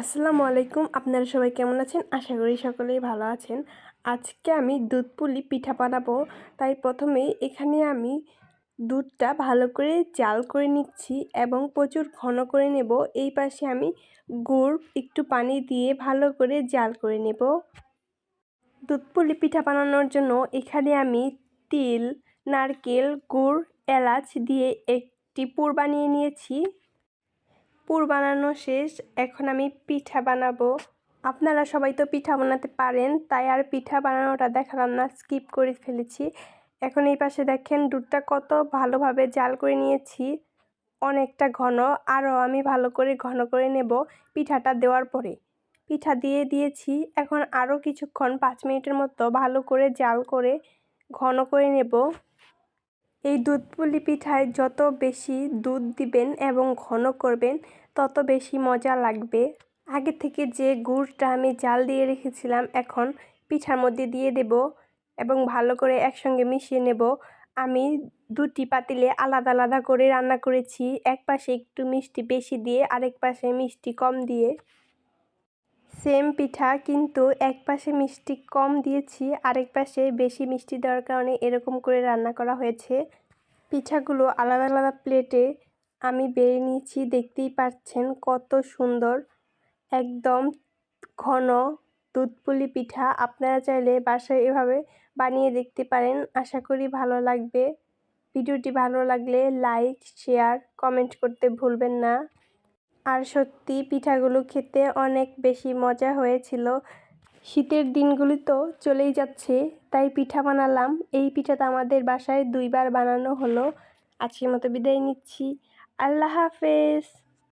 আসসালামু আলাইকুম, আপনারা সবাই কেমন আছেন? আশা করি সকলেই ভালো আছেন। আজকে আমি দুধ পুলি পিঠা বানাবো। তাই প্রথমে এখানে আমি দুধটা ভালো করে জাল করে নিচ্ছি এবং প্রচুর ঘন করে নেব। এই পাশে আমি গুড় একটু পানি দিয়ে ভালো করে জাল করে নেব। দুধ পুলি পিঠা বানানোর জন্য এখানে আমি তিল, নারকেল, গুড়, এলাচ দিয়ে একটি পুর বানিয়ে নিয়েছি। পুর বানানো শেষ, এখন আমি পিঠা বানাবো। আপনারা সবাই তো পিঠা বানাতে পারেন, তাই আর পিঠা বানানোটা দেখালাম না স্কিপ করে ফেলেছি। এখন এই পাশে দেখেন দুধটা কত ভালোভাবে জাল করে নিয়েছি। অনেকটা ঘন আরও আমি ভালো করে ঘন করে নেব পিঠাটা দেওয়ার পরে। পিঠা দিয়ে দিয়েছি, এখন আরও কিছুক্ষণ, পাঁচ মিনিটের মতো ভালো করে জাল করে ঘন করে নেব। এই দুধ পুলি পিঠায় যত বেশি দুধ দিবেন এবং ঘন করবেন তত বেশি মজা লাগবে। আগে থেকে যে গুড়টা আমি জাল দিয়ে রেখেছিলাম, এখন পিঠার মধ্যে দিয়ে দেব এবং ভালো করে একসঙ্গে মিশিয়ে নেব। আমি দুটি পাতিলে আলাদা আলাদা করে রান্না করেছি, এক পাশে একটু মিষ্টি বেশি দিয়ে, আরেক পাশে মিষ্টি কম দিয়ে। সেম পিঠা, কিন্তু এক পাশে মিষ্টি কম দিয়েছি, আরেক পাশে বেশি মিষ্টি দেওয়ার কারণে এরকম করে রান্না করা হয়েছে। পিঠাগুলো আলাদা আলাদা প্লেটে আমি বেড়ে নিয়েছি, দেখতেই পাচ্ছেন কত সুন্দর। একদম ঘন দুধপুলি পিঠা। আপনারা চাইলে বাসায় এভাবে বানিয়ে দেখতে পারেন। আশা করি ভালো লাগবে। ভিডিওটি ভালো লাগলে লাইক, শেয়ার, কমেন্ট করতে ভুলবেন না। আর সত্যি পিঠাগুলো খেতে অনেক বেশি মজা হয়েছিল। শীতের দিনগুলি তো চলেই যাচ্ছে, তাই পিঠা বানালাম। এই পিঠাটা আমাদের বাসায় দুইবার বানানো হলো। আজকের মতো বিদায় নিচ্ছি। আল্লাহ হাফেজ।